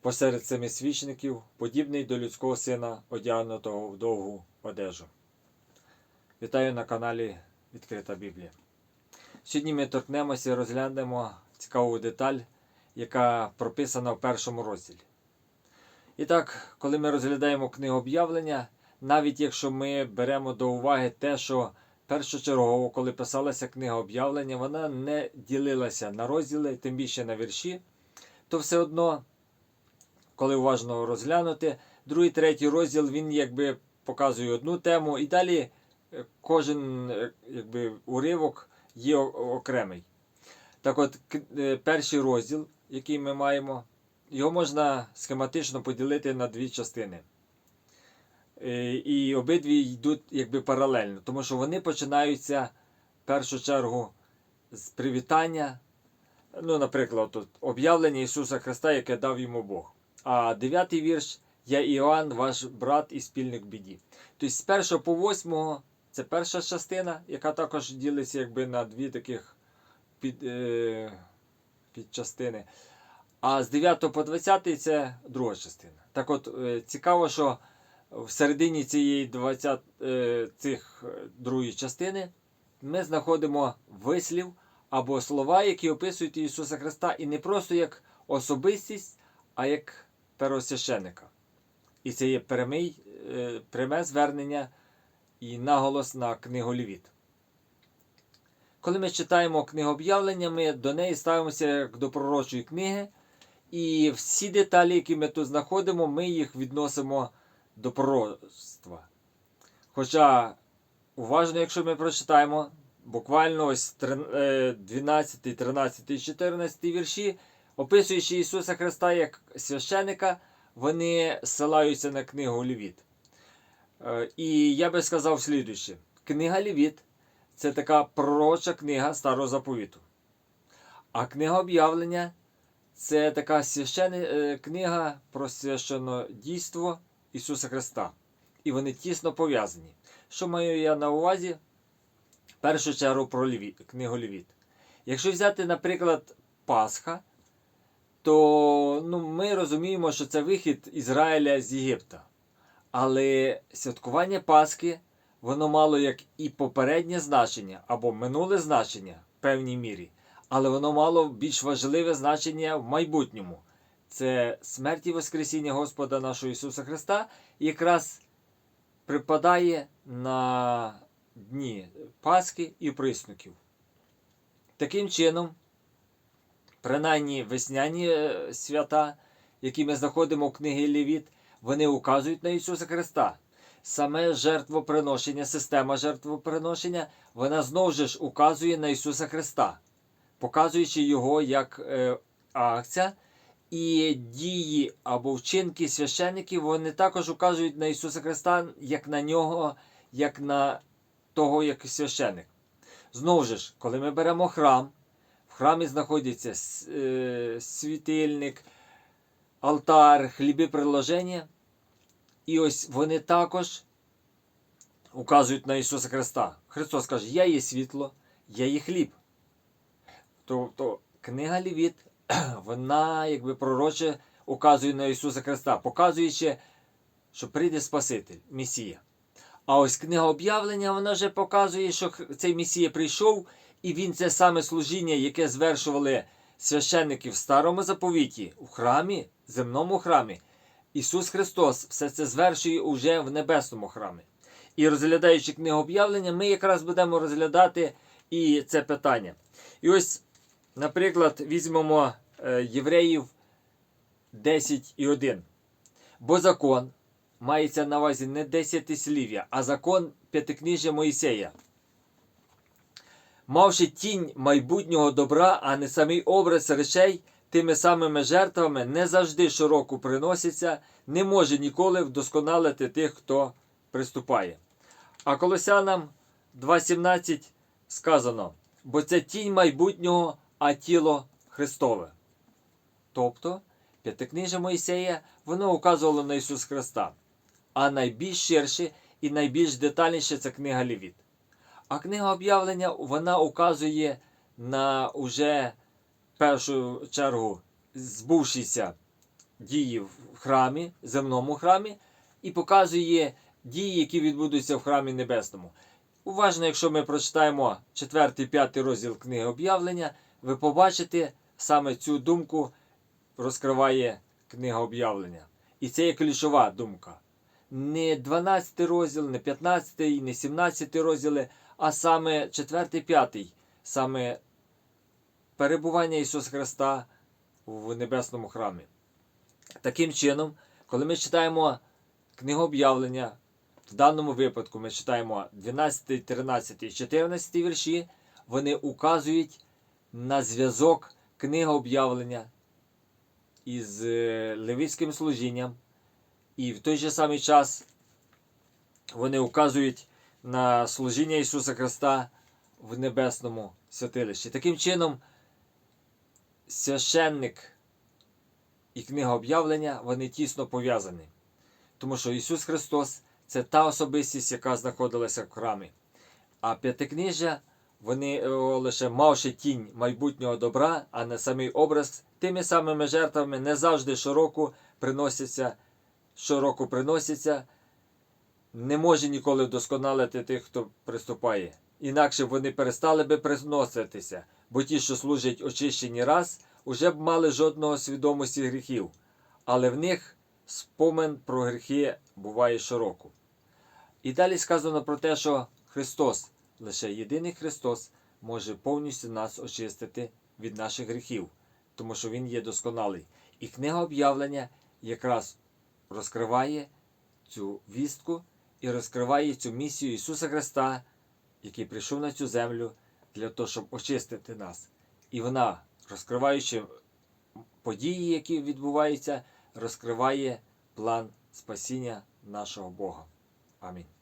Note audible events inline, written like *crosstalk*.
посеред семи свічників, подібний до людського сина, одягнутого в довгу одежу. Вітаю на каналі Відкрита Біблія. Сьогодні ми торкнемося і розглянемо цікаву деталь, яка прописана в першому розділі. І так, коли ми розглядаємо книгу об'явлення, навіть якщо ми беремо до уваги те, що першочергово, коли писалася книга об'явлення, вона не ділилася на розділи, тим більше на вірші, то все одно, коли уважно розглянути, другий, третій розділ він якби показує одну тему, і далі е, кожен е, якби, уривок є окремий. Так от, е, перший розділ, який ми маємо, його можна схематично поділити на дві частини. І обидві йдуть якби паралельно, тому що вони починаються в першу чергу з привітання. Ну, наприклад, тут об'явлення Ісуса Христа, яке дав йому Бог. А дев'ятий вірш Я Іоанн, ваш брат і спільник біді. Тобто з першого по восьмого це перша частина, яка також ділиться якби на дві таких під, е, підчастини. А з 9 по 20 це друга частина. Так от е, цікаво, що в середині цієї 20, е, цих е, другої частини ми знаходимо вислів або слова, які описують Ісуса Христа, і не просто як особистість, а як первосвященника. І це є прямий, е, пряме звернення і наголос на книгу Левіт. Коли ми читаємо книгу об'явлення, ми до неї ставимося як до пророчої книги, і всі деталі, які ми тут знаходимо, ми їх відносимо до пророцтва. Хоча уважно, якщо ми прочитаємо, буквально ось е, 12, 13, 14 вірші, описуючи Ісуса Христа як священика, вони ссилаються на книгу Левіт. Е, І я би сказав слідуюче: книга Левіт це така пророча книга Старого Заповіту. А книга об'явлення це така священна е, книга про священнодійство Ісуса Христа. І вони тісно пов'язані. Що маю я на увазі? В першу чергу про Левіт, книгу Левіт. Якщо взяти, наприклад, Пасха, то ну, ми розуміємо, що це вихід Ізраїля з Єгипта. Але святкування Пасхи, воно мало як і попереднє значення або минуле значення в певній мірі, але воно мало більш важливе значення в майбутньому. Це смерть і Воскресіння Господа нашого Ісуса Христа якраз припадає на дні Пасхи і приснуків. Таким чином, принаймні весняні е, свята, які ми знаходимо в книгі Левіт, вони указують на Ісуса Христа. Саме жертвоприношення, система жертвоприношення, вона знову ж указує на Ісуса Христа, показуючи Його як е, акція. І дії або вчинки священиків, вони також указують на Ісуса Христа як на нього, як на того, як священик. Знову ж, коли ми беремо храм, храмі знаходиться е, світильник, алтар, хліби приложення. І ось вони також указують на Ісуса Христа. Христос каже: Я є світло, я є хліб. Тобто книга Левіт, *clears throat* вона якби пророче указує на Ісуса Христа, показуючи, що прийде Спаситель, Месія. А ось книга об'явлення, вона вже показує, що цей Месія прийшов, і він це саме служіння, яке звершували священники в старому заповіті, у храмі, земному храмі. Ісус Христос все це звершує уже в небесному храмі. І розглядаючи книгу об'явлення, ми якраз будемо розглядати і це питання. І ось, наприклад, візьмемо е, Євреїв 10 і 1. Бо закон мається на увазі не десятислів'я, а закон п'ятикнижжя Моїсея. Мавши тінь майбутнього добра, а не самий образ речей, тими самими жертвами не завжди щороку приноситься, не може ніколи вдосконалити тих, хто приступає. А Колосянам 2.17 сказано: бо це тінь майбутнього, а тіло Христове. Тобто, п'ятикнижжя Моїсея воно указувало на Ісус Христа. А найбільш ширше і найбільш детальніше це книга Левіт. А книга об'явлення вона указує на уже першу чергу збувшийся дії в храмі, земному храмі, і показує дії, які відбудуться в храмі небесному. Уважно, якщо ми прочитаємо 4-5 розділ книги об'явлення, ви побачите саме цю думку розкриває книга об'явлення. І це є ключова думка. Не 12 розділ, не 15, не 17 розділи, а саме 4-5, саме перебування Ісуса Христа в небесному храмі. Таким чином, коли ми читаємо книгу об'явлення, в даному випадку ми читаємо 12, 13 і 14 вірші, вони указують на зв'язок книги об'явлення із е, левицьким служінням, і в той же самий час вони указують на служіння Ісуса Христа в небесному святилищі. Таким чином, священник і книга об'явлення вони тісно пов'язані. Тому що Ісус Христос це та особистість, яка знаходилася в храмі. А п'ятикнижжя, вони лише мавши тінь майбутнього добра, а не самий образ, тими самими жертвами не завжди щороку приносяться, щороку приносяться, не може ніколи вдосконалити тих, хто приступає. Інакше вони перестали би приноситися, бо ті, що служать очищені раз, уже б мали жодного свідомості гріхів, але в них спомин про гріхи буває щороку. І далі сказано про те, що Христос, лише єдиний Христос, може повністю нас очистити від наших гріхів, тому що Він є досконалий. І книга об'явлення якраз розкриває цю вістку і розкриває цю місію Ісуса Христа, який прийшов на цю землю для того, щоб очистити нас. І вона, розкриваючи події, які відбуваються, розкриває план спасіння нашого Бога. Амінь.